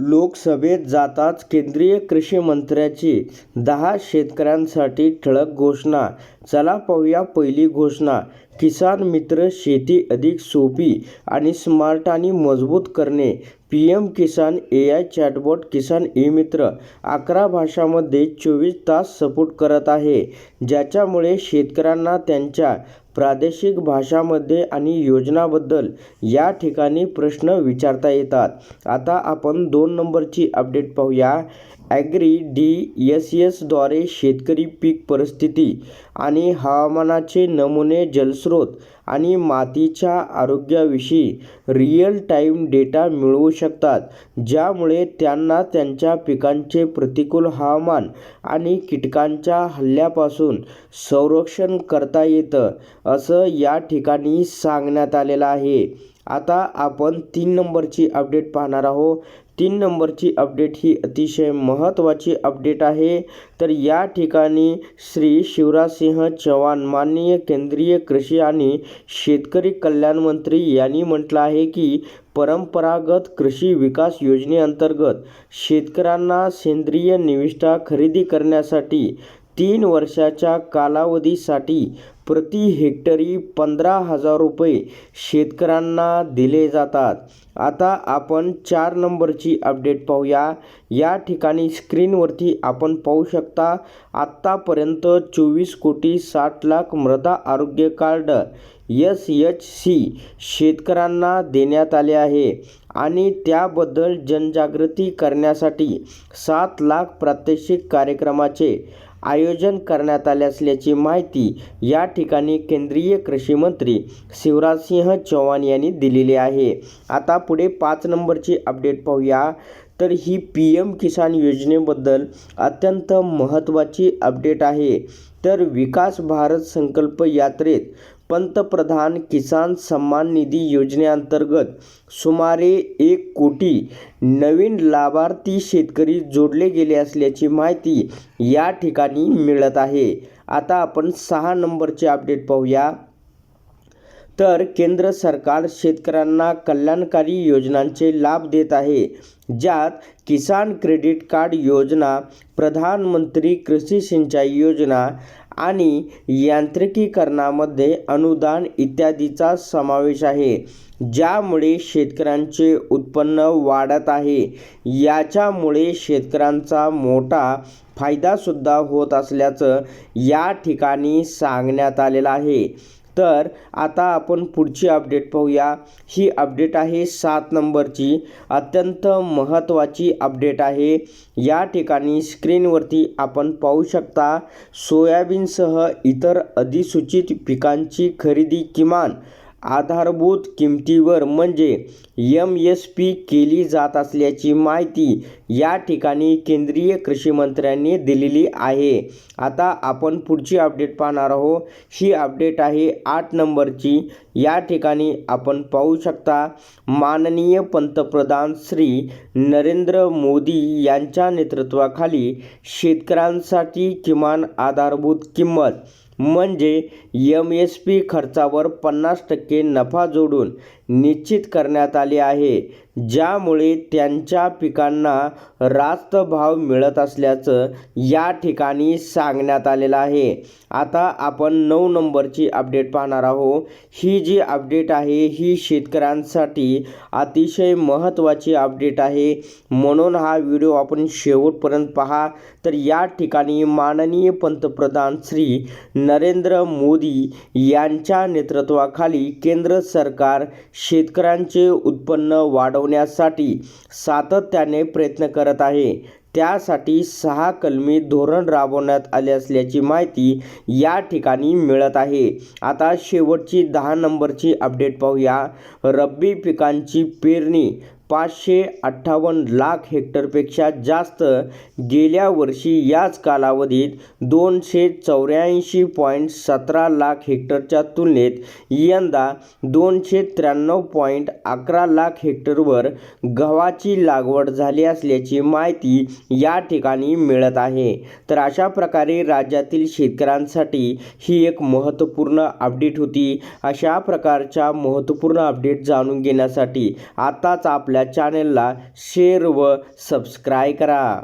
लोकसभेत जाताच केंद्रीय कृषी मंत्र्यांची दहा शेतकऱ्यांसाठी ठळक घोषणा. चला पाहूया पहिली घोषणा. किसान मित्र शेती अधिक सोपी आणि स्मार्ट आणि मजबूत करणे. P M Kisan A I chatbot Kisan e Mitra अकरा भाषांमध्ये चोवीस तास सपोर्ट करत आहे. ज्याच्यामुळे शेतकऱ्यांना त्यांच्या प्रादेशिक भाषामध्ये आणि योजनाबद्दल या ठिकाणी प्रश्न विचारता येतात. आता आपण दोन नंबरची अपडेट पाहूया. ॲग्री डी एस एसद्वारे शेतकरी पीक परिस्थिती आणि हवामानाचे नमुने जलस्रोत आणि मातीच्या आरोग्याविषयी रिअल टाईम डेटा मिळवू शकतात ज्यामुळे त्यांना त्यांच्या पिकांचे प्रतिकूल हवामान आणि कीटकांच्या हल्ल्यापासून संरक्षण करता येतं असं या ठिकाणी सांगण्यात आलेलं आहे. आता आपण तीन नंबरची अपडेट पाहणार आहोत. तीन नंबरची अपडेट ही अतिशय महत्त्वाची अपडेट आहे. तर या ठिकाणी श्री शिवराजसिंह चव्हाण माननीय केंद्रीय कृषी आणि शेतकरी कल्याण मंत्री यांनी म्हटलं आहे की परंपरागत कृषी विकास योजनेअंतर्गत शेतकऱ्यांना सेंद्रिय निविष्ठा खरेदी करण्यासाठी तीन वर्षाच्या कालावधीसाठी प्रति हेक्टरी पंधरा हजार रुपये शेतकऱ्यांना दिले जातात. आता आपण चार नंबरची अपडेट पाहूया. या ठिकाणी स्क्रीनवरती आपण पाहू शकता आत्तापर्यंत चोवीस कोटी साठ लाख मृदा आरोग्य कार्ड एस एच सी शेतकऱ्यांना देण्यात आले आहे आणि त्याबद्दल जनजागृती करण्यासाठी सात लाख प्रात्यक्षिक कार्यक्रमाचे आयोजन करण्यात आले असल्याची माहिती या ठिकाणी केंद्रीय कृषी मंत्री शिवराजसिंह चौहान यांनी दिलेली आहे. आता पुढे पाच नंबरची अपडेट पाहूया. तर ही पी एम किसान योजनेबद्दल अत्यंत महत्त्वाची अपडेट आहे. तर विकास भारत संकल्प यात्रेत पंतप्रधान किसान सन्मान निधी योजनेअंतर्गत सुमारे एक कोटी नवीन लाभार्थी शेतकरी जोडले गेले असल्याची माहिती या ठिकाणी मिळत आहे. आता आपण सहा नंबरचे अपडेट पाहूया. तर केंद्र सरकार शेतकऱ्यांना कल्याणकारी योजनांचे लाभ देत आहे ज्यात किसान क्रेडिट कार्ड योजना प्रधानमंत्री कृषी सिंचाई योजना आणि यांत्रिकीकरणामध्ये अनुदान इत्यादीचा समावेश आहे ज्यामुळे शेतकऱ्यांचे उत्पन्न वाढत आहे. याच्यामुळे शेतकऱ्यांचा मोठा फायदासुद्धा होत असल्याचं या ठिकाणी सांगण्यात आलेलं आहे. तर आता आपण पुढची अपडेट पाहूया. ही अपडेट आहे सात नंबरची. अत्यंत महत्त्वाची अपडेट आहे. या ठिकाणी स्क्रीनवरती आपण पाहू शकता सोयाबीनसह इतर अधिसूचित पिकांची खरेदी किमान आधारभूत किमतीवर म्हणजे एम एस पी केली जात असल्याची माहिती या ठिकाणी केंद्रीय कृषी मंत्र्यांनी दिलेली आहे. आता आपण पुढची अपडेट पाहणार आहोत. ही अपडेट आहे आठ नंबरची. या ठिकाणी आपण पाहू शकता माननीय पंतप्रधान श्री नरेंद्र मोदी यांच्या नेतृत्वाखाली शेतकऱ्यांसाठी किमान आधारभूत किंमत म्हणजे एम एस पी खर्चावर पन्नास टक्के नफा जोडून निश्चित करण्यात आले आहे ज्यामुळे त्यांच्या पिकांना रास्त भाव मिळत असल्याचं या ठिकाणी सांगण्यात आलेलं आहे. आता आपण नऊ नंबरची अपडेट पाहणार आहोत. ही जी अपडेट आहे ही शेतकऱ्यांसाठी अतिशय महत्त्वाची अपडेट आहे. म्हणून हा व्हिडिओ आपण शेवटपर्यंत पहा. तर या ठिकाणी माननीय पंतप्रधान श्री नरेंद्र मोदी यांच्या नेतृत्वाखाली केंद्र सरकार शेतकऱ्यांचे उत्पन्न वाढवण्यासाठी सातत्याने प्रयत्न करत आहे. त्यासाठी सहा कलमी धोरण राबवण्यात आले असल्याची माहिती या ठिकाणी मिळत आहे. आता शेवटची दहा नंबरची अपडेट पाहूया. रब्बी पिकांची पेरणी पाचशे अठ्ठावन्न लाख हेक्टरपेक्षा जास्त गेल्या वर्षी याच कालावधीत दोनशे चौऱ्याऐंशी पॉईंट सतरा लाख हेक्टरच्या तुलनेत यंदा दोनशे त्र्याण्णव पॉईंट अकरा लाख हेक्टरवर गव्हाची लागवड झाली असल्याची माहिती या ठिकाणी मिळत आहे. तर अशा प्रकारे राज्यातील शेतकऱ्यांसाठी ही एक महत्त्वपूर्ण अपडेट होती. अशा प्रकारच्या महत्त्वपूर्ण अपडेट जाणून घेण्यासाठी आताच आपल्या आपल्या चॅनेलला शेअर व सबस्क्राईब करा.